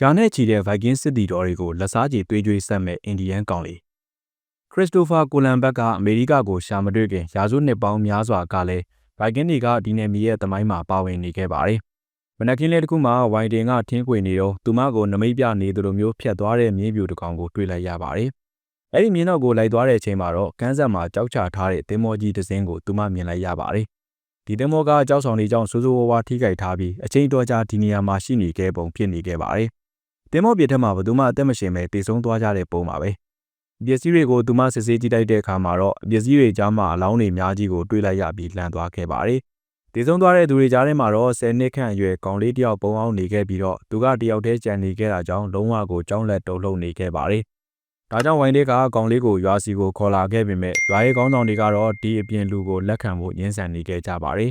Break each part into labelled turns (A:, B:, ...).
A: ရာနဲ့ချီတဲ့ Viking စစ်သည်တော်တွေကိုလက်စားချေသွေးကြွေးဆက်မဲ့အင်ဒီယန်ကောင်လေးခရစ္စတိုဖာကိုလန်ဘတ်ကအမေရိကကိုရှာမတွေ့ခင်ရာစုနှစ်ပေါင်းများစွာကလည်း Viking တွေကဒီနယ်မြေရဲ့သမိုင်းမှာပါဝင်နေခဲ့ပါတယ်။မနက်ခင်းလေးတစ်ခုမှဝိုင်တင်ကထင်းခွေနေတော့သူမကိုနမိတ်ပြနေသလိုမျိုးဖြတ်သွားတဲ့မြင်းပြူတစ်ကောင်ကိုတွေ့လိုက်ရပါတယ်။အဲ့ဒီမြင်းတော့ကိုလိုက်သွားတဲ့အချိန်မှာတော့ကန်းဆက်မှာကြောက်ချထားတဲ့သင်္ဘောကြီးတစ်စင်းကိုသူမမြင်လိုက်ရပါတယ်။ဒီသင်္ဘောကကြောက်ဆောင်နေကြောင်းစိုးစိုးဝါးဝါထိခိုက်ထားပြီးအချိန်တော်ကြာဒီနေရာမှာရှိနေခဲ့ပုံဖြစ်နေခဲ့ပါတယ်။ တင်မောပြစ်ထက်မှာဘယ်သူမှအသက်မရှင်ပဲတည်ဆုံးသွားကြတဲ့ပုံပါပဲပစ္စည်းတွေကိုသူမစစ်ဆေးကြည့်လိုက်တဲ့အခါမှာတော့ပစ္စည်းတွေကြားမှာအလောင်းတွေအများကြီးကိုတွေ့လိုက်ရပြီးလှန်သွားခဲ့ပါတယ်တည်ဆုံးသွားတဲ့သူတွေကြားထဲမှာတော့10နှစ်ခန့်အရွယ်ကောင်လေးတယောက်ပုံအောင်နေခဲ့ပြီးတော့သူကတယောက်တည်းကြံနေခဲ့တာကြောင့်လုံးဝကိုကြောင်းလက်တုံလုံးနေခဲ့ပါတယ်ဒါကြောင့်ဝိုင်းလေးကကောင်လေးကိုရွာစီကိုခေါ်လာခဲ့ပေမဲ့ရွာရဲ့ကောင်းဆောင်တွေကတော့ဒီအပြင်လူကိုလက်ခံဖို့ညှင်းဆန်နေခဲ့ကြပါတယ်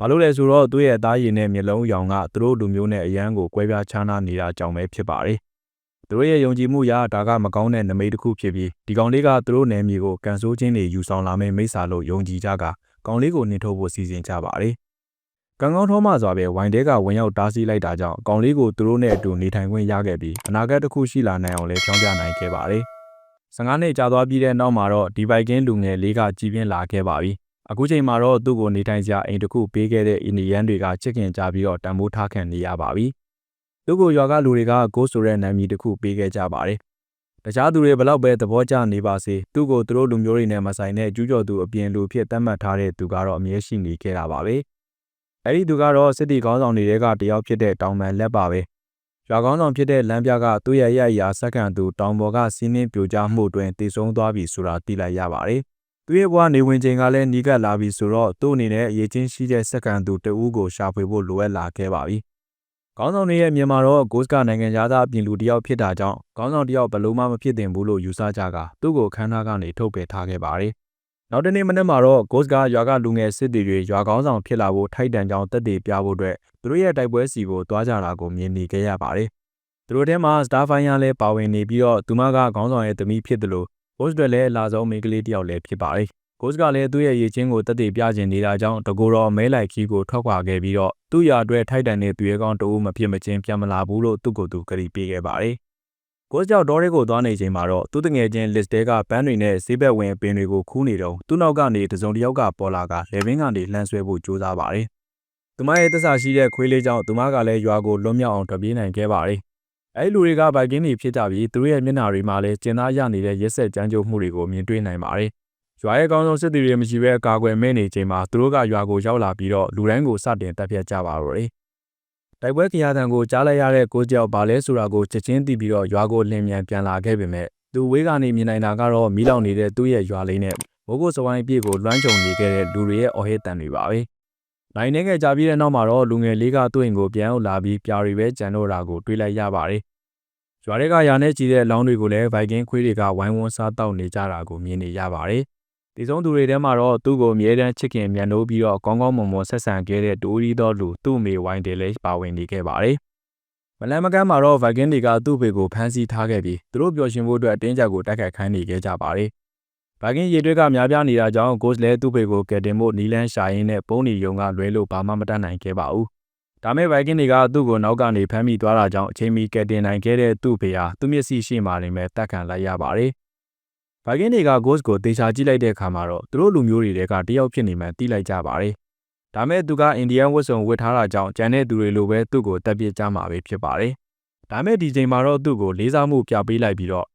A: ဘာလို့လဲဆိုတော့သူ့ရဲ့အသားရည်နဲ့မျက်လုံးရောင်ကသူတို့လူမျိုးနဲ့အရန်ကိုကွဲပြားခြားနားနေတာကြောင့်ပဲဖြစ်ပါတယ်။သူတို့ရဲ့ယုံကြည်မှုအရဒါကမကောင်းတဲ့နမိတ်တစ်ခုဖြစ်ပြီးဒီကောင်လေးကသူတို့နယ်မြေကိုကန်ဆိုးခြင်းတွေယူဆောင်လာမယ့်မိစ္ဆာလို့ယုံကြည်ကြကကောင်လေးကိုနှင်ထုတ်ဖို့စီစဉ်ကြပါတယ်။ကံကောင်းထောမှစွာပဲဝိုင်တဲကဝင်ရောက်တားဆီးလိုက်တာကြောင့်ကောင်လေးကိုသူတို့နဲ့အတူနေထိုင်ခွင့်ရခဲ့ပြီးအနာဂတ်တစ်ခုရှိလာနိုင်အောင်လည်းကြောင်းပြနိုင်ခဲ့ပါတယ်။15နှစ်ကြာသွားပြီးတဲ့နောက်မှာတော့ဒီဘိုက်ကင်းလူငယ်လေးကကြီးပြင်းလာခဲ့ပါပြီ။ အခုချိန်မှာတော့သူ့ကိုနေထိုင်စရာအိမ်တစ်ခုပေးခဲ့တဲ့အိန္ဒိယန်တွေကချစ်ခင်ကြပြီးတော့တံမိုးထားခံနေရပါပြီ။သူ့ကိုရွာကလူတွေကကိုဆိုတဲ့နာမည်တစ်ခုပေးခဲ့ကြပါတယ်။တခြားသူတွေဘလောက်ပဲသဘောကျနေပါစေသူ့ကိုသူတို့လူမျိုးတွေနဲ့မဆိုင်တဲ့ကျူးကျော်သူအပြင်လူဖြစ်သတ်မှတ်ထားတဲ့သူကတော့အမြဲရှိနေခဲ့တာပါပဲ။အဲဒီသူကတော့စစ်တီကောင်းဆောင်တွေကတယောက်ဖြစ်တဲ့တောင်ပန်လက်ပါပဲ။ရွာကောင်းဆောင်ဖြစ်တဲ့လမ်းပြကသူ့ရဲ့ရရစက္ကန့်သူတောင်ပေါ်ကစီးနှင်းပြိုကျမှုတွင်တည်ဆုံသွားပြီဆိုတာသိလိုက်ရပါတယ်။ သူ့ရဲ့ဘဝနေဝင်ချိန်ကလည်းနီးကပ်လာပြီဆိုတော့သူ့အနေနဲ့အရေးချင်းရှိတဲ့စက္ကန့်သူတဦးကိုရှာဖွေဖို့လိုအပ်လာခဲ့ပါပြီ။ခေါင်းဆောင်တွေရဲ့မြန်မာတော့ဂိုးစကနိုင်ငံသားအပြင်လူတယောက်ဖြစ်တာကြောင့်ခေါင်းဆောင်တယောက်ဘလို့မှမဖြစ်တင်ဘူးလို့ယူဆကြကသူ့ကိုခန်းသားကနေထုတ်ပယ်ထားခဲ့ပါတယ်။နောက်တနေ့မနေ့မှာတော့ဂိုးစကရွာကလူငယ်စစ်တီတွေရွာကောင်းဆောင်ဖြစ်လာဖို့ထိုက်တန်ကြောင်းတက်တည်ပြဖို့အတွက်သူတို့ရဲ့တိုက်ပွဲစီကိုတွားကြတာကိုမြင်နေခဲ့ရပါတယ်။သူတို့ထဲမှာ Starfire လည်းပါဝင်နေပြီးတော့သူမကခေါင်းဆောင်ရဲ့သမီးဖြစ်တယ်လို့ ဂို့စ်တွေလည်းအလားဆုံးမိန်းကလေးတစ်ယောက်လည်းဖြစ်ပါတယ်။ဂို့စ်ကလည်းသူ့ရဲ့ရည်ချင်းကိုတက်တည်ပြခြင်းနေတာကြောင့်တကူတော်မဲလိုက်ခီးကိုထွက်ခွာခဲ့ပြီးတော့သူ့ရာအတွက်ထိုက်တန်တဲ့သူရဲကောင်းတဦးမဖြစ်မချင်းပြန်မလာဘူးလို့သူ့ကိုယ်သူကတိပေးခဲ့ပါတယ်။ကိုစကြောက်ဒေါ်ရဲကိုသွားနေချိန်မှာတော့သူ့တငယ်ချင်း list တဲကပန်းတွေနဲ့ဈေးဘက်ဝင်ပင်တွေကိုခူးနေတော့သူ့နောက်ကနေတစုံတစ်ယောက်ကပေါ်လာကလေဘင်းကနေလှမ်းဆွဲဖို့ကြိုးစားပါတယ်။သူမရဲ့တဆရှိတဲ့ခွေးလေးကြောင့်သူမကလည်းရွာကိုလွတ်မြောက်အောင်တပြေးနိုင်ခဲ့ပါတယ် အဲဒီလူတွေကဘိုက်ကင်းတွေဖြစ်ကြပြီးသူတို့ရဲ့မျက်နှာတွေမှာလည်းကျင်သားရနေတဲ့ရက်ဆက်ကြမ်းကြုတ်မှုတွေကိုမြင်တွေ့နိုင်ပါတယ်။ရွာရဲ့ကောင်းဆုံးစစ်သည်တွေမရှိဘဲကာကွယ်မဲ့နေချိန်မှာသူတို့ကရွာကိုရောက်လာပြီးတော့လူတိုင်းကိုစတင်တပ်ဖြတ်ကြပါတော့တယ်။တိုက်ပွဲခရာတံကိုကြားလိုက်ရတဲ့ကိုကြောက်ဘာလဲဆိုတာကိုချက်ချင်းသိပြီးတော့ရွာကိုလင်းမြန်ပြန်လာခဲ့ပေမဲ့သူဝေးကနေမြင်နိုင်တာကတော့မီးလောင်နေတဲ့သူ့ရဲ့ရွာလေးနဲ့မိုးကုတ်စဝိုင်းပြည့်ကိုလွှမ်းခြုံနေခဲ့တဲ့လူတွေရဲ့အော်ဟစ်တန်တွေပါပဲ။ နိုင်နေခဲ့ကြပြီးတဲ့နောက်မှာတော့လူငယ်လေးကသူ့အိမ်ကိုပြန်ရောက်လာပြီးပြာရီပဲကြံတော့တာကိုတွေ့လိုက်ရပါတယ်။ရွာတွေကယာနဲ့ကြီးတဲ့အလောင်းတွေကိုလည်းဗိုက်ကင်းခွေးတွေကဝိုင်းဝန်းစားတောက်နေကြတာကိုမြင်နေရပါတယ်။ဒီဆုံးသူတွေထဲမှာတော့သူ့ကိုအမြဲတမ်းချစ်ခင်မြန်လို့ပြီးတော့ကောင်းကောင်းမွန်မွန်ဆက်ဆံခဲ့တဲ့တူရီတော်လူသူ့မိဝိုင်းတယ်လည်းပါဝင်နေခဲ့ပါတယ်။မလန်မကန်းမှာတော့ဗိုက်ကင်းတွေကသူ့ဖေကိုဖမ်းဆီးထားခဲ့ပြီးသူတို့ပျော်ရွှင်ဖို့အတွက်အတင်းကြပ်ကိုတိုက်ခိုက်ခိုင်းနေခဲ့ကြပါတယ်။။ ဘာကင်းရေတွက်ကများပြားနေတာကြောင့်ကို့စ်လဲသူ့ဖေကိုကယ်တင်ဖို့နီလန်းရှာရင်းနဲ့ပုံးနီယုံကလွဲလို့ဘာမှမတတ်နိုင်ခဲ့ပါဘူး။ဒါမဲ့ဘိုင်ကင်းတွေကသူ့ကိုနောက်ကနေဖမ်းမိသွားတာကြောင့်အချိန်မီကယ်တင်နိုင်ခဲ့တဲ့သူ့ဖေဟာသူ့မျက်စိရှိမှလည်းပဲတတ်ခံလိုက်ရပါတယ်။ဘိုင်ကင်းတွေကဂို့စ်ကိုတေချာကြည့်လိုက်တဲ့အခါမှာတော့သူတို့လူမျိုးတွေကတယောက်ဖြစ်နေမှသိလိုက်ကြပါတယ်။ဒါမဲ့သူကအိန္ဒိယဝတ်စုံဝတ်ထားတာကြောင့်ကျန်တဲ့သူတွေလိုပဲသူ့ကိုတက်ပစ်ကြမှာပဲဖြစ်ပါတယ်။ဒါမဲ့ဒီချိန်မှာတော့သူ့ကိုလေးစားမှုပြပေးလိုက်ပြီးတော့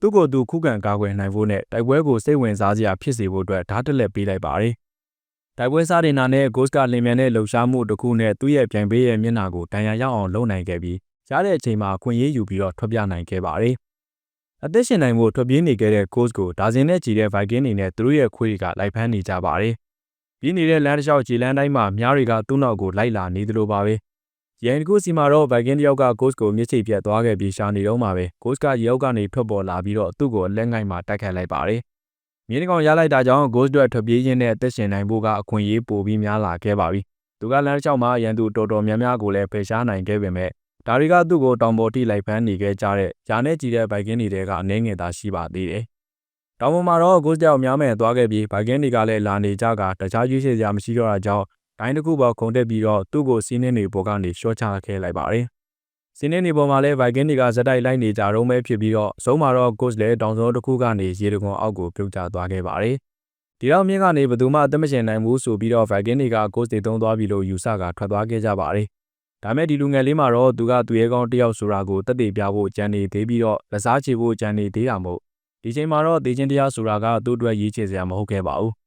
A: သူ့ကိုယ်သူခုခံကာကွယ်နိုင်ဖို့နဲ့တိုက်ပွဲကိုစိတ်ဝင်စားစရာဖြစ်စေဖို့အတွက်ဓာတ်တက်လက်ပေးလိုက်ပါတယ်။တိုက်ပွဲစားတင်တာနဲ့ Ghost ကလင်မြန်တဲ့လှုပ်ရှားမှုတစ်ခုနဲ့သူ့ရဲ့ပြိုင်ပေးရဲ့မျက်နှာကိုတန်ရာရောက်အောင်လုပ်နိုင်ခဲ့ပြီးရတဲ့အချိန်မှာခွင့်ရေးယူပြီးတော့ထွက်ပြနိုင်ခဲ့ပါတယ်။အသက်ရှင်နိုင်ဖို့ထွက်ပြေးနေခဲ့တဲ့ Ghost ကိုဒါဇင်နဲ့ချီတဲ့ Viking တွေနဲ့သူတို့ရဲ့ခွေးတွေကလိုက်ဖမ်းနေကြပါတယ်။ပြီးနေတဲ့လမ်းတစ်လျှောက်ခြေလမ်းတိုင်းမှာမြားတွေကသူ့နောက်ကိုလိုက်လာနေသလိုပါပဲ ရန်တကူစီမှာတော့ Viking တယောက်က Ghost ကိုမျက်စိပြတ်သွားခဲ့ပြီးရှာနေတော့မှာပဲ Ghost ကရုပ်ကနေထွက်ပေါ်လာပြီးတော့သူ့ကိုလက်ငိုက်မှာတိုက်ခတ်လိုက်ပါတယ်။မြင်းကောင်ရလိုက်တာကြောင့် Ghost တို့ထွက်ပြေးရင်းနဲ့အသက်ရှင်နိုင်ဖို့ကအခွင့်အရေးပိုပြီးများလာခဲ့ပါပြီ။သူကလမ်းတစ်လျှောက်မှာရန်သူတော်တော်များများကိုလည်းဖယ်ရှားနိုင်ခဲ့ပေမဲ့ဒါတွေကသူ့ကိုတောင်ပေါ်ထိလိုက်ဖမ်းနေခဲ့ကြတဲ့ယာနဲ့ကြည်တဲ့ Viking တွေတဲကအနှဲငယ်သာရှိပါသေးတယ်။တောင်ပေါ်မှာတော့ Ghost ကြောက်များမဲ့သွားခဲ့ပြီး Viking တွေကလည်းလာနေကြကတခြားရွေးချယ်စရာမရှိတော့တာကြောင့် ဒိုင်းတစ်ခုပေါ်ခုန်တက်ပြီးတော့သူ့ကိုစီးနှင်းတွေပေါ်ကနေရှော့ချခဲ့လိုက်ပါတယ်။စင်းနေနေပေါ်မှာလဲဗိုက်ကင်းတွေကဇက်တိုက်လိုက်နေကြတော့မဲဖြစ်ပြီးတော့အဆုံးမှာတော့ Ghost လည်းတောင်စုံတစ်ခုကနေရေတခွန်အောက်ကိုပြုတ်ကျသွားခဲ့ပါတယ်ဒီတော့မြင့်ကနေဘယ်သူမှအသက်မရှင်နိုင်ဘူးဆိုပြီးတော့ Viking တွေက Ghost တွေသုံးသွားပြီလို့ယူဆကထွက်သွားခဲ့ကြပါတယ်ဒါမဲ့ဒီလူငယ်လေးမှာတော့သူကသူရဲကောင်းတယောက်ဆိုတာကိုတက်တည်ပြဖို့ကြံနေသေးပြီးတော့လက်စားချေဖို့ကြံနေသေးတာမို့ဒီချိန်မှာတော့တေချင်းတရားဆိုတာကသူ့အတွက်ရေးချေစရာမဟုတ်ခဲ့ပါဘူး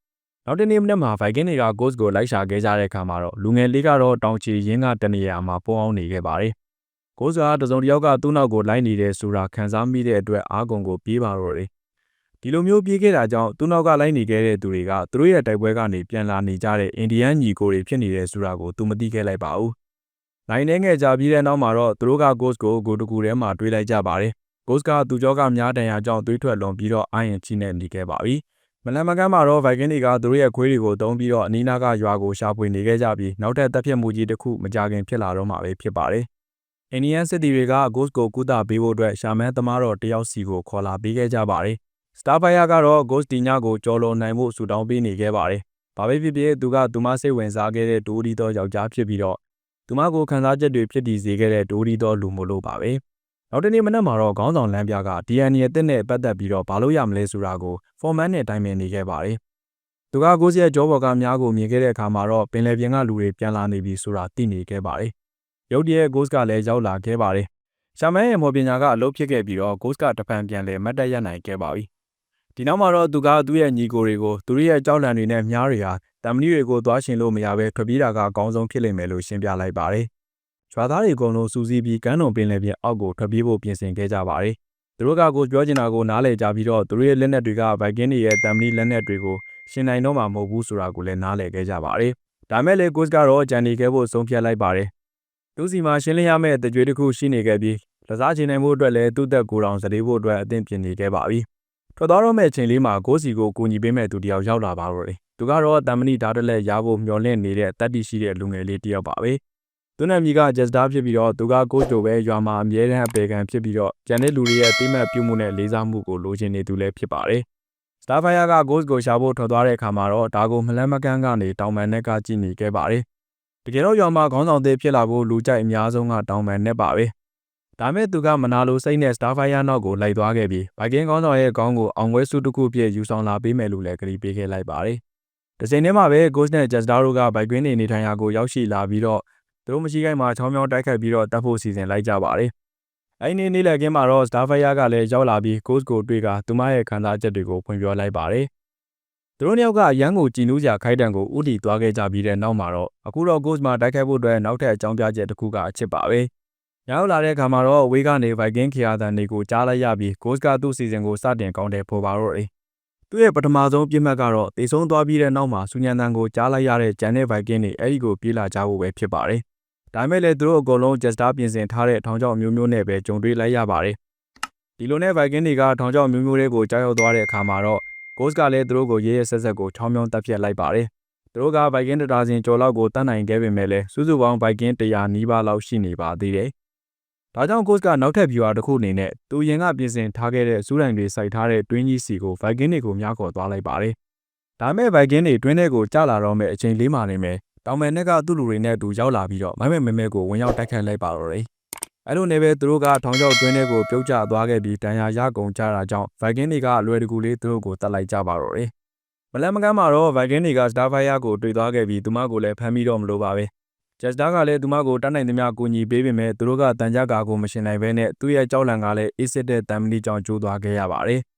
A: နောက်တနေ့မနေ့မှာ Viking တွေက Ghost ကိုလိုက်ရှာခဲ့ကြတဲ့အခါမှာတော့လူငယ်လေးကတော့တောင်ချီရင်းကတနေရာမှာပုံအောင်နေခဲ့ပါတယ်။ကိုးစားတစုံတစ်ယောက်ကသူ့နောက်ကိုလိုက်နေတဲ့ဆိုတာခံစားမိတဲ့အတွက်အာကုံကိုပြေးပါတော့တယ်။ဒီလိုမျိုးပြေးခဲ့တာကြောင့်သူ့နောက်ကလိုက်နေခဲ့တဲ့သူတွေကသူတို့ရဲ့တိုက်ပွဲကနေပြန်လာနေကြတဲ့အိန္ဒိယညီကိုတွေဖြစ်နေတဲ့ဆိုတာကိုသူမသိခဲ့လိုက်ပါဘူး။နိုင်နေငယ်ကြပြီးတဲ့နောက်မှာတော့သူတို့က Ghost ကိုဂိုတကူထဲမှာတွေးလိုက်ကြပါတယ်။ Ghost ကသူကြောကများတန်ရာကြောင့်တွေးထွက်လွန်ပြီးတော့အာရင်ချိနေနေခဲ့ပါပြီ။ မလန်မကန်းမှာတော့ Viking တွေကသူတို့ရဲ့ခွေးတွေကိုတုံးပြီးတော့အနီးနားကရွာကိုရှာဖွေနေခဲ့ကြပြီးနောက်ထပ်တပ်ဖြတ်မှုကြီးတစ်ခုမကြခင်ဖြစ်လာတော့မှာပဲဖြစ်ပါတယ်။အိန္ဒိယစစ်သည်တွေက Ghost ကိုကုသပေးဖို့အတွက်ရှာမန်းသမားတော်တယောက်စီကိုခေါ်လာပေးခဲ့ကြပါတယ်။ Starfire ကတော့ Ghost ဒီညကိုကြော်လွန်နိုင်ဖို့ဆူတောင်းပေးနေခဲ့ပါတယ်။ဘာပဲဖြစ်ဖြစ်သူကသူမစိတ်ဝင်စားခဲ့တဲ့ဒိုးဒီသောယောက်ျားဖြစ်ပြီးတော့သူမကိုခံစားချက်တွေဖြစ်တည်စေခဲ့တဲ့ဒိုးဒီသောလူမို့လို့ပါပဲ။ နောက်တနေ့မနက်မှာတော့ခေါင်းဆောင်လမ်းပြက DNA အသစ်နဲ့ပတ်သက်ပြီးတော့ဘာလို့ရမလဲဆိုတာကို format နဲ့တိုင်ပင်နေခဲ့ပါတယ်။သူကကိုစီရဲ့ကြောဘော်ကများကိုမြင်ခဲ့တဲ့အခါမှာတော့ပင်လယ်ပြင်ကလူတွေပြန်လာနေပြီဆိုတာသိနေခဲ့ပါတယ်။ရုတ်တရက် Ghost ကလည်းရောက်လာခဲ့ပါတယ်။ရှာမန်းရဲ့မော်ပညာကအလုပ်ဖြစ်ခဲ့ပြီးတော့ Ghost ကတဖန်ပြန်လဲမတ်တက်ရနိုင်ခဲ့ပါပြီ။ဒီနောက်မှာတော့သူကသူ့ရဲ့ညီကိုတွေကိုသူတို့ရဲ့ကြောက်လန့်တွေနဲ့မြားတွေဟာတမဏိတွေကိုသွားရှင်လို့မရဘဲထွက်ပြေးတာကအကောင်းဆုံးဖြစ်လိမ့်မယ်လို့ရှင်းပြလိုက်ပါတယ်။ ရွာသားတွေအကုန်လုံးစူးစီးပြီးကမ်းလွန်ပင်လယ်ပြင်အောက်ကိုထွက်ပြေးဖို့ပြင်ဆင်ခဲ့ကြပါတယ်။သူတို့ကကိုပြောချင်တာကိုနားလည်ကြပြီးတော့သူတို့ရဲ့လက်နက်တွေကဗိုက်ကင်းတွေရဲ့တမဏိလက်နက်တွေကိုရှင်နိုင်တော့မှာမဟုတ်ဘူးဆိုတာကိုလည်းနားလည်ခဲ့ကြပါတယ်။ဒါမဲ့လေကိုစ်ကတော့ဂျန်နီခဲ့ဖို့ဆုံးဖြတ်လိုက်ပါတယ်။သူစီမှာရှင်းလင်းရမယ့်တကြွေးတစ်ခုရှိနေခဲ့ပြီးလက်စားချင်နိုင်မှုအတွက်လည်းသူ့သက်ကိုယ်တော်စတေးဖို့အတွက်အသင့်ပြင်နေခဲ့ပါပြီ။ထွက်သွားတော့မယ့်အချိန်လေးမှာကိုစီကိုကူညီပေးမဲ့သူတယောက်ရောက်လာပါတော့တယ်။သူကတော့တမဏိဓာတ်တလက်ရဖို့မျှော်လင့်နေတဲ့တတ်တိရှိတဲ့လူငယ်လေးတယောက်ပါပဲ။ သူ့နာမည်ကဂျက်စတာဖြစ်ပြီးတော့သူကကိုစ်တိုပဲရွာမှာအမြဲတမ်းအပေခံဖြစ်ပြီးတော့ကျန်တဲ့လူတွေရဲ့အတိမတ်ပြုမှုနဲ့လေးစားမှုကိုလိုချင်နေသူလည်းဖြစ်ပါတယ်။ Starfire က Ghost ကိုရှာဖို့ထွက်သွားတဲ့အခါမှာတော့ဒါကိုမလန်းမကန်းကနေတောင်ပန်နဲ့ကကြည့်နေခဲ့ပါတယ်။တကယ်တော့ရွာမှာခေါင်းဆောင်သေးဖြစ်လာဖို့လူကြိုက်အများဆုံးကတောင်ပန်နဲ့ပါပဲ။ဒါမဲ့သူကမနာလိုစိတ်နဲ့ Starfire နောက်ကိုလိုက်သွားခဲ့ပြီး Viking ခေါင်းဆောင်ရဲ့ခေါင်းကိုအောင်ဝဲစုတစ်ခုပြည့်ယူဆောင်လာပေးမယ်လို့လည်းကတိပေးခဲ့လိုက်ပါတယ်။ဒီချိန်ထဲမှာပဲ Ghost နဲ့ Jester တို့က Viking နေနေထိုင်ရာကိုရောက်ရှိလာပြီးတော့ သူတို့မရှိခိုင်းမှာချောင်းချောင်းတိုက်ခိုက်ပြီးတော့တတ်ဖို့စီစဉ်လိုက်ကြပါတယ်။အဲ့ဒီနေ့လည်ခင်းမှာတော့ Starfire ကလည်းရောက်လာပြီး Ghost ကိုတွေ့ကသူမရဲ့ခံစားချက်တွေကိုဖွင့်ပြောလိုက်ပါတယ်။သူတို့နှစ်ယောက်ကအရန်ကိုကြည်နူးစရာခိုက်တံကိုဥတီသွားခဲ့ကြပြီးတဲ့နောက်မှာတော့အခုတော့ Ghost မှာတိုက်ခိုက်ဖို့အတွက်နောက်ထပ်အကြောင်းပြချက်တစ်ခုကအချစ်ပါပဲ။ရောက်လာတဲ့အခါမှာတော့ဝေးကနေ Viking ခရာတန်တွေကိုကြားလိုက်ရပြီး Ghost ကသူ့စီစဉ်ကိုစတင်ကောင်းတယ်ဖို့ပါတော့တယ်။သူ့ရဲ့ပထမဆုံးပြစ်မှတ်ကတော့တေဆုံးသွားပြီးတဲ့နောက်မှာစူညံတန်ကိုကြားလိုက်ရတဲ့ဂျန်နဲ့ Viking တွေအဲ့ဒီကိုပြေးလာကြဖို့ပဲဖြစ်ပါတယ်။ ဒါမဲ့လည်းသူတို့အကုန်လုံး Jester ပြင်ဆင်ထားတဲ့ထောင်ချောက်မျိုးမျိုးနဲ့ပဲကြုံတွေ့လိုက်ရပါတယ်။ဒီလိုနဲ့ Viking တွေကထောင်ချောက်မျိုးမျိုးတွေကိုကြောက်ရောက်သွားတဲ့အခါမှာတော့ Ghost ကလည်းသူတို့ကိုရဲရဲဆက်ဆက်ကိုချောင်းမြောင်းတက်ပြက်လိုက်ပါတယ်။သူတို့က Viking တတားစင်ကျော်လောက်ကိုတတ်နိုင်ခဲ့ပေမဲ့လည်းစုစုပေါင်း Viking 100နီးပါးလောက်ရှိနေပါသေးတယ်။ဒါကြောင့် Ghost ကနောက်ထပ် viewer တစ်ခုအနေနဲ့သူရင်ကပြင်ဆင်ထားခဲ့တဲ့စူးတိုင်တွေစိုက်ထားတဲ့တွင်းကြီးစီကို Viking တွေကိုများခေါ်သွားလိုက်ပါတယ်။ဒါမဲ့ Viking တွေတွင်းထဲကိုကျလာတော့မဲ့အချိန်လေးမှနေမယ်။ တောင်မယ်နဲ့ကသူ့လူတွေနဲ့အတူရောက်လာပြီးတော့မိုက်မဲမဲမဲကိုဝင်ရောက်တိုက်ခိုက်လိုက်ပါတော့တယ်။အဲ့လိုနဲ့ပဲသူတို့ကထောင်ချောက်တွင်းထဲကိုပြုတ်ကျသွားခဲ့ပြီးတန်ရာရကုန်ကြတာကြောင့် Viking တွေကအလွယ်တကူလေးသူတို့ကိုတတ်လိုက်ကြပါတော့တယ်။မလန်မကန်းမှာတော့ Viking တွေက Starfire ကိုတွေ့သွားခဲ့ပြီးသူမကိုလည်းဖမ်းပြီးတော့မလိုပါပဲ။ Jester ကလည်းသူမကိုတတ်နိုင်သမျှကူညီပေးပေမဲ့သူတို့ကတန်ကြကာကိုမရှင်နိုင်ဘဲနဲ့သူ့ရဲ့ကြောက်လန့်ကလည်းအေးစစ်တဲ့တံမဏိကြောင့်ကျိုးသွားခဲ့ရပါတယ်။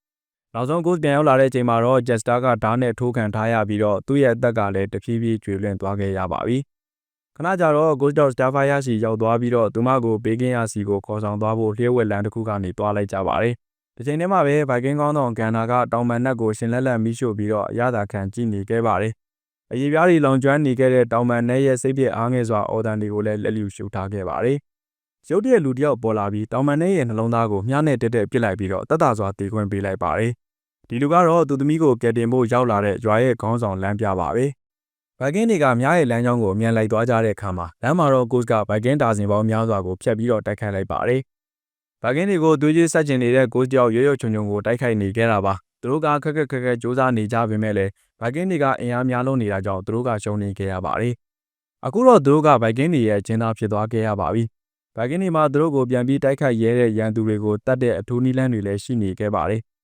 A: နောက်ဆုံး Ghost ပြန်ရောက်လာတဲ့အချိန်မှာတော့ Jester ကဓာတ်နဲ့ထိုးခံထားရပြီးတော့သူ့ရဲ့အသက်ကလည်းတဖြည်းဖြည်းကျွေလွင့်သွားခဲ့ရပါပြီ။ခဏကြာတော့ Ghost Dog Starfire စီရောက်သွားပြီးတော့သူမကိုဘေးကင်းရစီကိုခေါ်ဆောင်သွားဖို့လျှက်ဝက်လန်တစ်ခုကနေတွားလိုက်ကြပါတယ်။ဒီချိန်ထဲမှာပဲ Viking ကောင်းဆောင်ကန်နာကတောင်ပန်နက်ကိုရှင်လက်လက်မိရှို့ပြီးတော့အရသာခံကြည့်နေခဲ့ပါတယ်။အရေးပြားတွေလောင်ကျွမ်းနေခဲ့တဲ့တောင်ပန်နဲ့ရဲ့စိတ်ပြည့်အားငယ်စွာအော်တန်တွေကိုလည်းလက်လျူရှုထားခဲ့ပါတယ်။ရုတ်တရက်လူတယောက်ပေါ်လာပြီးတောင်ပန်နဲ့ရဲ့နှလုံးသားကိုမြားနဲ့တက်တက်ပစ်လိုက်ပြီးတော့တတ်တာစွာတေခွင့်ပေးလိုက်ပါတယ်။ ဒီလူကတော့သူသမီးကိုကယ်တင်ဖို့ရောက်လာတဲ့ရွာရဲ့ခေါင်းဆောင်လမ်းပြပါပဲ။ဗိုက်ကင်းတွေကမြားရဲ့လမ်းကြောင်းကိုအမြန်လိုက်သွားကြတဲ့အခါမှာလမ်းမှာတော့ကိုစ်ကဗိုက်ကင်းတာစင်ပေါင်းများစွာကိုဖျက်ပြီးတော့တိုက်ခိုက်လိုက်ပါတယ်။ဗိုက်ကင်းတွေကိုသွေးကြီးဆက်ကျင်နေတဲ့ကိုစ်တယောက်ရွရွချွန်ချွန်ကိုတိုက်ခိုက်နေခဲ့တာပါ။သူတို့ကခက်ခက်ခက်ခက်စူးစမ်းနေကြပေမဲ့လည်းဗိုက်ကင်းတွေကအင်အားများလုံးနေတာကြောင့်သူတို့ကရှုံးနေခဲ့ရပါတယ်။အခုတော့သူတို့ကဗိုက်ကင်းတွေရဲ့ကျင်းသားဖြစ်သွားခဲ့ရပါပြီ။။ဘိုက်ကင်းတွေမှာသူတို့ကိုပြန်ပြီးတိုက်ခိုက်ရဲတဲ့ရန်သူတွေကိုတတ်တဲ့အထူးနည်းလမ်းတွေလည်းရှိနေခဲ့ပါတယ်။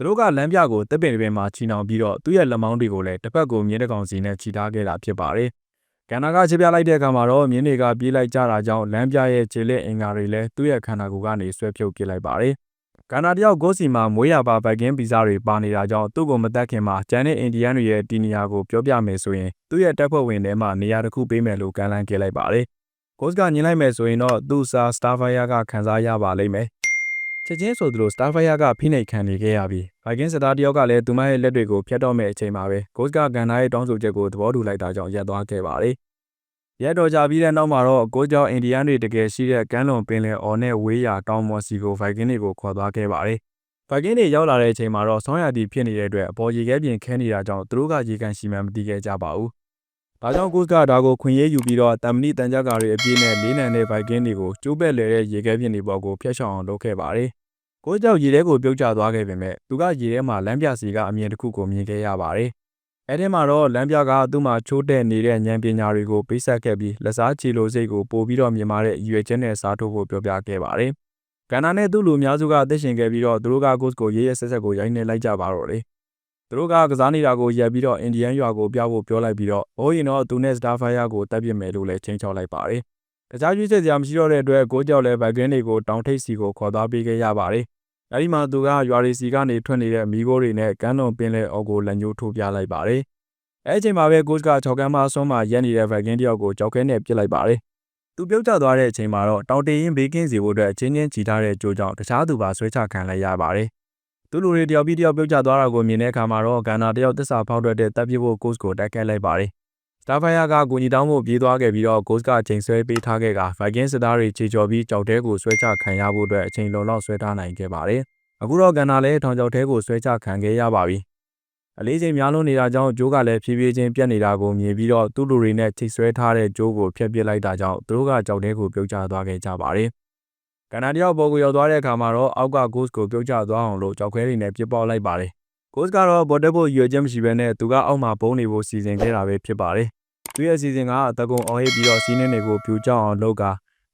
A: သူတို့ကလမ်းပြကိုတပ်ပင်တစ်ပင်မှာချီနှောင်ပြီးတော့သူ့ရဲ့လက်မောင်းတွေကိုလည်းတစ်ဖက်ကိုမြင်းတကောင်စီနဲ့ချီထားခဲ့တာဖြစ်ပါတယ်။ကန်နာကချပြလိုက်တဲ့အခါမှာတော့မြင်းတွေကပြေးလိုက်ကြတာကြောင့်လမ်းပြရဲ့ခြေလက်အင်္ဂါတွေလည်းသူ့ရဲ့ခန္ဓာကိုယ်ကနေဆွဲဖြုတ်ပစ်လိုက်ပါတယ်။ကန်နာတယောက်ကိုစီမှာမွေးရပါဘိုက်ကင်းဗီဇတွေပါနေတာကြောင့်သူ့ကိုမတက်ခင်မှာကျန်တဲ့အိန္ဒိယန်တွေရဲ့တီနီယာကိုပြောပြမယ်ဆိုရင်သူ့ရဲ့တပ်ဖွဲ့ဝင်တွေမှာနေရာတစ်ခုပေးမယ်လို့ကမ်းလှမ်းခဲ့လိုက်ပါတယ်။ကိုစကညင်လိုက်မယ်ဆိုရင်တော့သူ့စာ Starfire ကခံစားရပါလိမ့်မယ်။ ချက်ချင်းဆိုသလို Starfire ကဖိနှိပ်ခံနေခဲ့ရပြီးဘိုက်ကင်းစတားတယောက်ကလည်းသူမရဲ့လက်တွေကိုဖျက်တော့မဲ့အချိန်မှာပဲကိုစကကန်နာရဲ့တောင်းဆိုချက်ကိုသဘောတူလိုက်တာကြောင့်ရပ်သွားခဲ့ပါတယ်။ရက်တော်ကြပြီးတဲ့နောက်မှာတော့ကိုကြောင်အိန္ဒိယန်တွေတကယ်ရှိတဲ့ကမ်းလွန်ပင်လယ်အော်နဲ့ဝေးရာတောင်မော်စီကိုဘိုက်ကင်းတွေကိုခေါ်သွားခဲ့ပါတယ်။ဘိုက်ကင်းတွေရောက်လာတဲ့အချိန်မှာတော့ဆောင်းရာသီဖြစ်နေတဲ့အတွက်အပေါ်ရေခဲပြင်ခဲနေတာကြောင့်သူတို့ကရေကန်ရှိမှန်းမသိခဲ့ကြပါဘူး။ ဒါကြောင့်ကိုစကဒါကိုခွင့်ရေးယူပြီးတော့တမ်မနီတန်ကြကာတွေအပြည့်နဲ့လေးနံတဲ့ဘိုက်ကင်းတွေကိုကျိုးပဲ့လေတဲ့ရေခဲပြင်တွေပေါ်ကိုဖျက်ချောင်အောင်လုပ်ခဲ့ပါတယ်။ကိုကြောက်ရေထဲကိုပြုတ်ကျသွားခဲ့ပေမဲ့သူကရေထဲမှာလမ်းပြစီကအမြင်တစ်ခုကိုမြင်ခဲ့ရပါတယ်။အဲဒီမှာတော့လမ်းပြကသူ့မှာချိုးတဲ့နေတဲ့ဉာဏ်ပညာတွေကိုပေးဆက်ခဲ့ပြီးလက်စားချီလိုစိတ်ကိုပို့ပြီးတော့မြင်မာတဲ့ရွေချက်နဲ့စားထုတ်ဖို့ပြောပြခဲ့ပါတယ်။ကန်နာနဲ့သူ့လူအများစုကအသက်ရှင်ခဲ့ပြီးတော့သူတို့ကကို့စ်ကိုရေးရဆက်ဆက်ကိုရိုင်းနေလိုက်ကြပါတော့လေ။ သူတို့ကကစားနေတာကိုရက်ပြီးတော့အင်ဒီယန်ရွာကိုပြဖို့ပြောလိုက်ပြီးတော့ဘိုးရင်တော့သူနဲ့စတာဖာယာကိုတပ်ပစ်မယ်လို့လည်းချင်းချောက်လိုက်ပါတယ်။တခြားရွေးချက်စရာမရှိတော့တဲ့အတွက်ကိုကြောက်လဲဘိုက်ကင်းတွေကိုတောင်ထိပ်စီကိုခေါ်သွားပေးခဲ့ရပါတယ်။အဲဒီမှာသူကရွာရီစီကနေထွက်နေတဲ့မီးခိုးတွေနဲ့ကမ်းလွန်ပင်လယ်အော်ကိုလက်ညှိုးထိုးပြလိုက်ပါတယ်။အဲအချိန်မှာပဲကို့စ်ကချော်ကမ်းမဆွမ်းမှာရက်နေတဲ့ဘိုက်ကင်းတယောက်ကိုကြောက်ခဲနဲ့ပစ်လိုက်ပါတယ်။သူပြုတ်ကျသွားတဲ့အချိန်မှာတော့တောင်တရင်ဘေးကင်းစီဖို့အတွက်ချင်းချင်းချီထားတဲ့ကြိုးကြောင့်တခြားသူပါဆွဲချခံလိုက်ရပါတယ်။ သူလူတွေတယောက်ပြီးတယောက်ပြုတ်ကျသွားတာကိုမြင်တဲ့အခါမှာတော့ဂန္နာတယောက်တစ္ဆာဖောက်ထွက်တဲ့တပ်ပြဖို့ကို့စ်ကိုတိုက်ခိုက်လိုက်ပါတယ်။ Starfire ကကိုကြီးတောင်းဖို့ပြေးသွားခဲ့ပြီးတော့ကို့စ်ကအချိန်ဆွဲပေးထားခဲ့က Viking စစ်သားတွေခြေကျော်ပြီးကြောက်တဲကိုဆွဲချခံရဖို့အတွက်အချိန်လုံလောက်ဆွဲထားနိုင်ခဲ့ပါတယ်။အခုတော့ဂန္နာလည်းထောင်ချောက်တဲကိုဆွဲချခံခဲ့ရပါပြီ။အလေးချိန်များလွန်းနေတာကြောင့်ဂျိုးကလည်းဖြည်းဖြည်းချင်းပြတ်နေတာကိုမြင်ပြီးတော့သူ့လူတွေနဲ့ချိတ်ဆွဲထားတဲ့ဂျိုးကိုဖျက်ပစ်လိုက်တာကြောင့်သူတို့ကကြောက်တဲကိုပြုတ်ကျသွားခဲ့ကြပါတယ်။ ကန္နာတယောက်ပေါ်ကိုရောက်သွားတဲ့အခါမှာတော့အောက်က Ghost ကိုပြုတ်ကျသွားအောင်လို့ကြောက်ခဲတွေနဲ့ပြစ်ပေါက်လိုက်ပါတယ်။ Ghost ကတော့ဘော်တက်ဖို့ရွယ်ချက်မရှိဘဲနဲ့သူကအောက်မှာပုံးနေဖို့စီစဉ်ခဲ့တာပဲဖြစ်ပါတယ်။သူရဲ့စီစဉ်ကအတကုံအော်ဟစ်ပြီးတော့စီးနှင်းတွေကိုပြူကျအောင်လုပ်က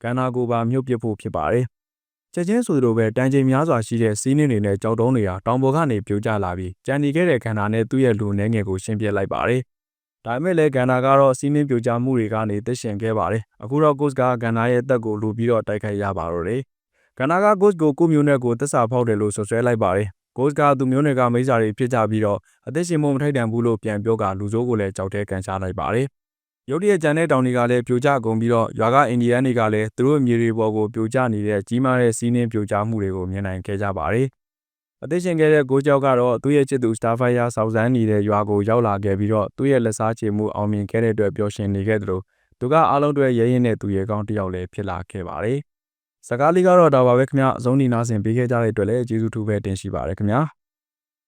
A: ကန္နာကိုပါမြုပ်ပစ်ဖို့ဖြစ်ပါတယ်။ချက်ချင်းဆိုသလိုပဲတန်ချိန်များစွာရှိတဲ့စီးနှင်းတွေနဲ့ကြောက်တုံးတွေဟာတောင်ပေါ်ကနေပြိုကျလာပြီးကြံနေခဲ့တဲ့ခန္ဓာနဲ့သူ့ရဲ့လူနှဲငယ်ကိုရှင်းပြလိုက်ပါတယ်။ ဒါပေမဲ့လည်းဂန္ဓာကတော့စီးနှင်းပြိုကျမှုတွေကနေသက်ရှင်ခဲ့ပါတယ်။အခုတော့ကို့စ်ကဂန္ဓာရဲ့အသက်ကိုလူပြီးတော့တိုက်ခိုက်ရပါတော့တယ်။ဂန္ဓာကကို့စ်ကိုကိုမျိုးနဲ့ကိုသက်စာဖောက်တယ်လို့ဆွဆွဲလိုက်ပါတယ်။ကို့စ်ကသူမျိုးနယ်ကမိစ္ဆာတွေဖြစ်ကြပြီးတော့အသက်ရှင်မှုမထိုက်တန်ဘူးလို့ပြန်ပြောကလူစိုးကိုလည်းကြောက်တဲကန်ရှားလိုက်ပါတယ်။ရုတ်တရက်ကြံတဲ့တောင်တွေကလည်းပြိုကျကုန်ပြီးတော့ရွာကအိန္ဒိယန်တွေကလည်းသူတို့မြေတွေပေါ်ကိုပြိုကျနေတဲ့ကြီးမားတဲ့စီးနှင်းပြိုကျမှုတွေကိုမြင်နိုင်ခဲ့ကြပါတယ်။ အသက်ရှင်ခဲ့တဲ့ကိုကြောက်ကတော့သူ့ရဲ့ချစ်သူ Starfire စောက်စမ်းနေတဲ့ရွာကိုရောက်လာခဲ့ပြီးတော့သူ့ရဲ့လက်စားချေမှုအောင်မြင်ခဲ့တဲ့အတွက်ပျော်ရွှင်နေခဲ့တယ်လို့သူကအားလုံးအတွက်ရဲရင်တဲ့သူရဲကောင်းတစ်ယောက်လည်းဖြစ်လာခဲ့ပါတယ်။စကားလေးကတော့ဒါပါပဲခင်ဗျအဆုံးဒီနာဆင်ပေးခဲ့ကြတဲ့အတွက်လည်းကျေးဇူးထူးပဲတင်ရှိပါတယ်ခင်ဗျာ။